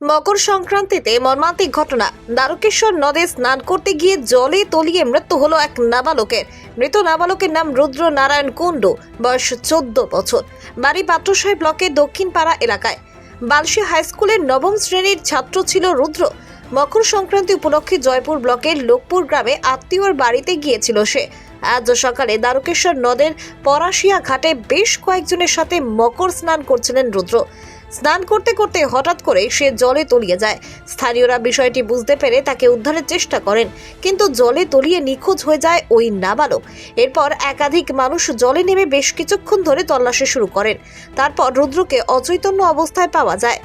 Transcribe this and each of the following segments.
মকর সংক্রান্তিতে মর্মান্তিক ঘটনা। দ্বারকেশ্বর নদে স্নান করতে গিয়ে জলে তলিয়ে মৃত্যু হলো এক নাবালকের। মৃত নাবালকের নাম রুদ্র নারায়ণ কুণ্ডু, বয়স চোদ্দ বছর। বাড়ি পাত্রসাই ব্লকের দক্ষিণ পাড়া এলাকায়। বালসি হাই স্কুলের নবম শ্রেণির ছাত্র ছিল রুদ্র। মকর সংক্রান্তি উপলক্ষে জয়পুর ব্লকের লোকপুর গ্রামে আত্মীয়র বাড়িতে গিয়েছিল সে। আজ সকালে দ্বারকেশ্বর নদের পরাশিয়া ঘাটে বেশ কয়েকজনের সাথে মকর স্নান করছিলেন রুদ্র। স্নান করতে করতে হঠাৎ করে সে জলে তলিয়ে যায়। স্থানীয়রা বিষয়টি বুঝতে পেরে তাকে উদ্ধারের চেষ্টা করেন, কিন্তু জলে তলিয়ে নিখোঁজ হয়ে যায় ওই নাবালক। এরপর একাধিক মানুষ জলে নেমে বেশ কিছুক্ষণ ধরে তল্লাশি শুরু করেন। তারপর রুদ্রকে অচৈতন্য অবস্থায় পাওয়া যায়।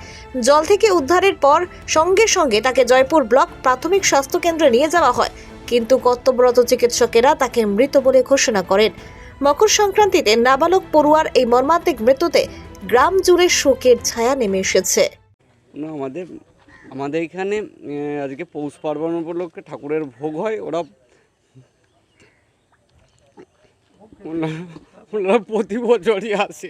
জল থেকে উদ্ধারের পর সঙ্গে সঙ্গে তাকে জয়পুর ব্লক প্রাথমিক স্বাস্থ্য কেন্দ্রে নিয়ে যাওয়া হয়, কিন্তু কর্তব্যরত চিকিৎসকেরা তাকে মৃত বলে ঘোষণা করেন। মকর সংক্রান্তিতে নাবালক পড়ুয়ার এই মর্মান্তিক মৃত্যুতে গ্রাম জুড়ে শোকের ছায়া নেমে এসেছে। আমাদের আমাদের এখানে আজকে পৌষ পার্বণ উপলক্ষে ঠাকুরের ভোগ হয়, ওরা ওনারা- প্রতি বছরই আসে।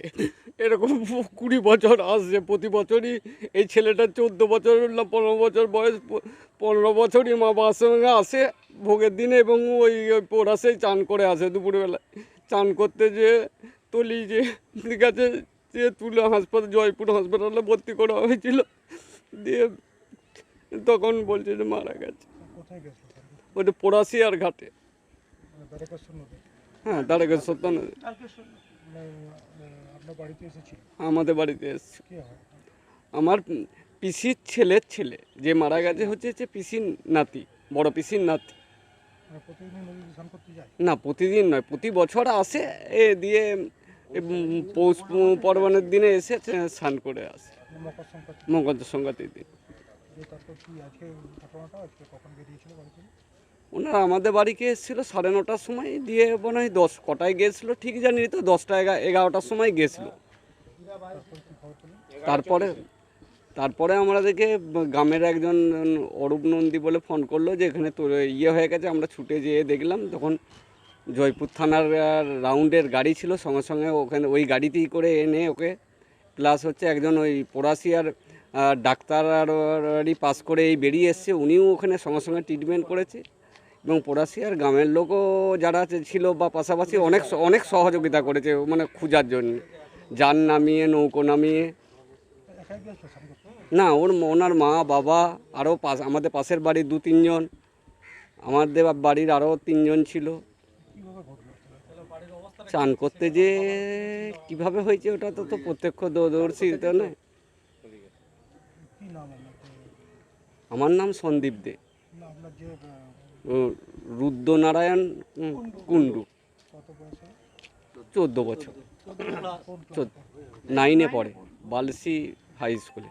এরকম কুড়ি বছর আসছে প্রতি বছরই এই ছেলেটা চোদ্দ বছর না পনেরো বছর বয়স পনেরো বছরই মা বাবার সঙ্গে আসে ভোগের দিনে এবং ওই ওই পোড়াশেই চান করে আসে দুপুরবেলায়। চান করতে যে তলি যে ঠিক আছে যে তুলে হাসপাতাল জয়পুর হাসপাতালে ভর্তি করা হয়েছিল। দিয়ে তখন বলছে যে মারা গেছে। ওটা পোড়াশি আর ঘাটে। মানে দ্বারকেশ্বর নদী? হ্যাঁ দাঁড়াগে সত্য মানে বাড়িতে এসেছিল? আমাদের বাড়িতে এসছে। আমার পিসির ছেলের ছেলে যে মারা গেছে হচ্ছে হচ্ছে পিসির নাতি বড় পিসির নাতি। মানে না প্রতিদিন নয় প্রতি বছর আসে এ দিয়ে পৌষ পর্বণের দিনে এসে স্নান করে আসে। মকর সংক্রান্তির দিন। ওনারা আমাদের বাড়িকে এসেছিল সাড়ে নটার সময়, দিয়ে মনে হয় দশ কটায় গিয়েছিল, ঠিক জানি তো, দশটা এগা এগারোটার সময় পেলেন তারপরে তারপরে আমাদেরকে গ্রামের একজন অরূপ নন্দী বলে ফোন করল যে, এখানে তোর ইয়ে হয়ে গেছে, আমরা ছুটে যেয়ে দেখলাম। তখন জয়পুর থানার রাউন্ডের গাড়ি ছিল, সঙ্গে সঙ্গে ওখানে ওই গাড়িতেই করে এনে ওকে প্লাস হচ্ছে একজন ওই পড়াশিয়ার ডাক্তার আরই পাস করে এই বেরিয়ে এসছে। উনিও ওখানে সঙ্গে সঙ্গে ট্রিটমেন্ট করেছে এবং পড়াশিয়ার গ্রামের লোকও যারা ছিল বা পাশাপাশি অনেক অনেক সহযোগিতা করেছে মানে খোঁজার জন্য। যান নামিয়ে, নৌকো নামিয়ে। না, ওর ওনার মা, বাবা, আরও পাশ, আমাদের পাশের বাড়ির দু তিনজন আমাদের বাড়ির আরও তিনজন ছিল। চান করতে যে কীভাবে হয়েছে ওটা তো তো তো নয় কী নাম আপনার আমার নাম সন্দীপ দে। না রুদ্রনারায়ণ কুণ্ডু। চোদ্দ বছর। নাইনে পড়ে, বালসি হাই স্কুলে।